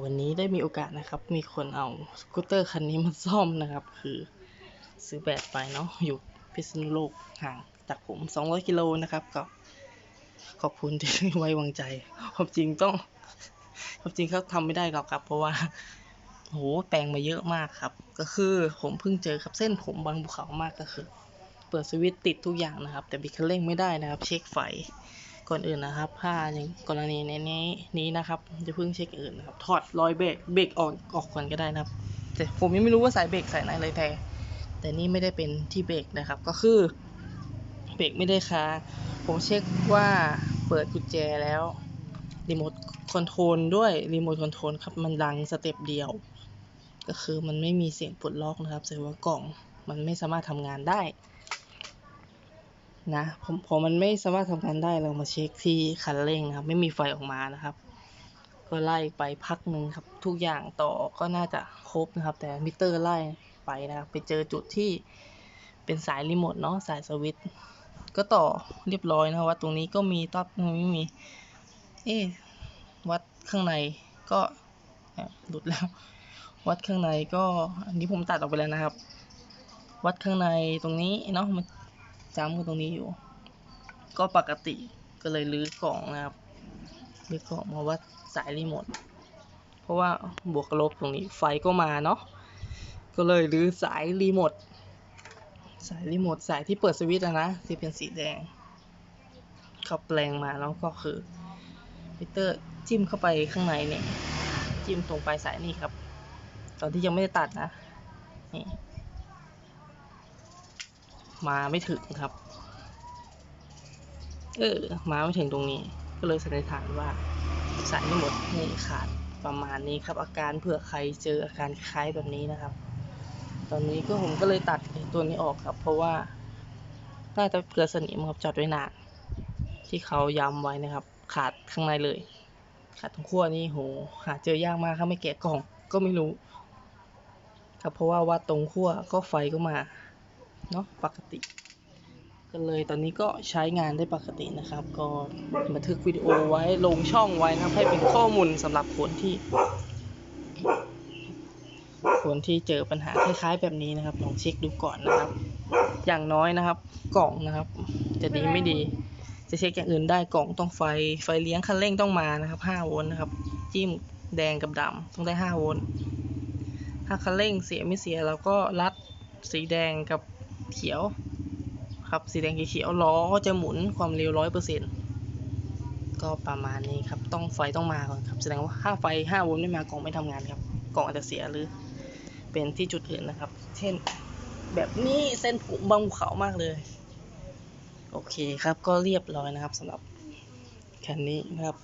วันนี้ได้มีโอกาสนะครับ มีคนเอาสกูตเตอร์คันนี้มาซ่อมนะครับ คือซื้อแบตไปเนาะอยู่พิษณุโลกห่างจากผม 200 กิโลนะครับ ก็ขอบคุณที่ไว้วางใจความจริงต้องความจริงเขาทำไม่ได้หรอกครับ เพราะว่าโหแปลงมาเยอะมากครับ ก็คือผมเพิ่งเจอครับเส้นผมบางภูเขามากก็คือ เปิดสวิตติดทุกอย่างนะครับ แต่บิคเร่งไม่ได้นะครับ เช็คไฟ ก่อนอื่นนะครับ ถ้าอย่างกรณีในนี้นี้นะครับจะเพิ่งเช็คอื่นนะครับ ถอดรอยเบรกเบรกออกออกก่อนก็ได้นะครับ แต่ผมยังไม่รู้ว่าสายเบรกสายไหนเลยแต่ แต่นี่ไม่ได้เป็นที่เบรกนะครับ ก็คือเบรกไม่ได้ค้างผมเช็คว่าเปิดกุญแจแล้วรีโมทคอนโทรลด้วยรีโมทคอนโทรลครับมันดังสเต็ปเดียว ก็คือมันไม่มีเสียงปลดล็อกนะครับแสดงว่ากล่องมันไม่สามารถทำงานได้ นะผมพอมันไม่สามารถทำงานได้เรามาเช็คที่คันเร่งนะครับ ไม่มีไฟออกมานะครับ ก็ไล่ไปพักหนึ่งครับ ทุกอย่างต่อก็น่าจะครบนะครับ แต่มิเตอร์ไล่ไปนะครับ ไปเจอจุดที่เป็นสายรีโมทเนาะสายสวิตช์ก็ต่อเรียบร้อยนะครับว่าตรงนี้ก็มีต๊อบตรงนี้ไม่มี เอ๊วัดข้างในก็หลุดแล้ว วัดข้างในก็ อันนี้ผมตัดออกไปแล้วนะครับ วัดข้างในตรงนี้เนาะมัน จ้ำกันตรงนี้อยู่ ก็ปกติก็เลยรื้อกล่องนะครับรื้อกล่องมาวัดสายรีโมทเพราะว่าบวกลบตรงนี้ไฟก็มาเนาะก็เลยรื้อสายรีโมทสายรีโมทสายที่เปิดสวิตช์นะที่เป็นสีแดงเขาแปลงมาแล้วก็คือมิเตอร์จิ้มเข้าไปข้างในเนี่ย จิ้มตรงปลายสายนี่ครับ ตอนที่ยังไม่ได้ตัดนะนี่ มาไม่ถึงครับ เออ มาไม่ถึงตรงนี้ ก็เลยสันนิษฐานว่าสายไม่หมดนี่ขาดประมาณนี้ครับ อาการเผื่อใครเจออาการคล้ายแบบนี้นะครับ ตอนนี้ก็ผมก็เลยตัดตัวนี้ออกครับ เพราะว่าน่าจะเกิดสนิมครับจอดไว้นานที่เขาย้ำไว้นะครับ ขาดข้างในเลย ขาดตรงขั้วนี่โหหาเจอยากมากครับไม่แกะกล่องก็ไม่รู้ครับเพราะว่าวัดตรงขั้วก็ไฟก็มา เนาะปกติก็เลยตอนนี้ก็ใช้งานได้ปกตินะครับ ก็บันทึกวิดีโอไว้ลงช่องไว้นะให้เป็นข้อมูลสำหรับคนที่ คนที่เจอปัญหาคล้ายๆแบบนี้นะครับลองเช็คดูก่อนนะครับ อย่างน้อยนะครับ กล่องนะครับ จะดีไม่ดี จะเช็คอย่างอื่นได้กล่องต้องไฟไฟเลี้ยงคันเร่งต้องมานะครับ5โวลต์นะครับ จิ้มแดงกับดำต้องได้5โวลต์ถ้าคันเร่งเสียไม่เสียเราก็รัดสีแดงกับ เขียว ครับสีแดงเขียวล้อก็จะหมุนความเร็วร้อยเปอร์เซ็นต์ก็ประมาณนี้ครับ ต้องไฟต้องมาก่อนครับ แสดงว่าถ้าไฟ5โวลต์ไม่มากล่องไม่ทำงานครับ กล่องอาจจะเสียหรือเป็นที่จุดอื่นนะครับ เช่น แบบนี้เส้นผมบางเขามากเลย โอเคครับก็เรียบร้อยนะครับสำหรับคันนี้นะครับ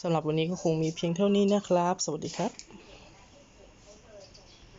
สำหรับวันนี้ก็คงมีเพียงเท่านี้นะครับ สวัสดีครับ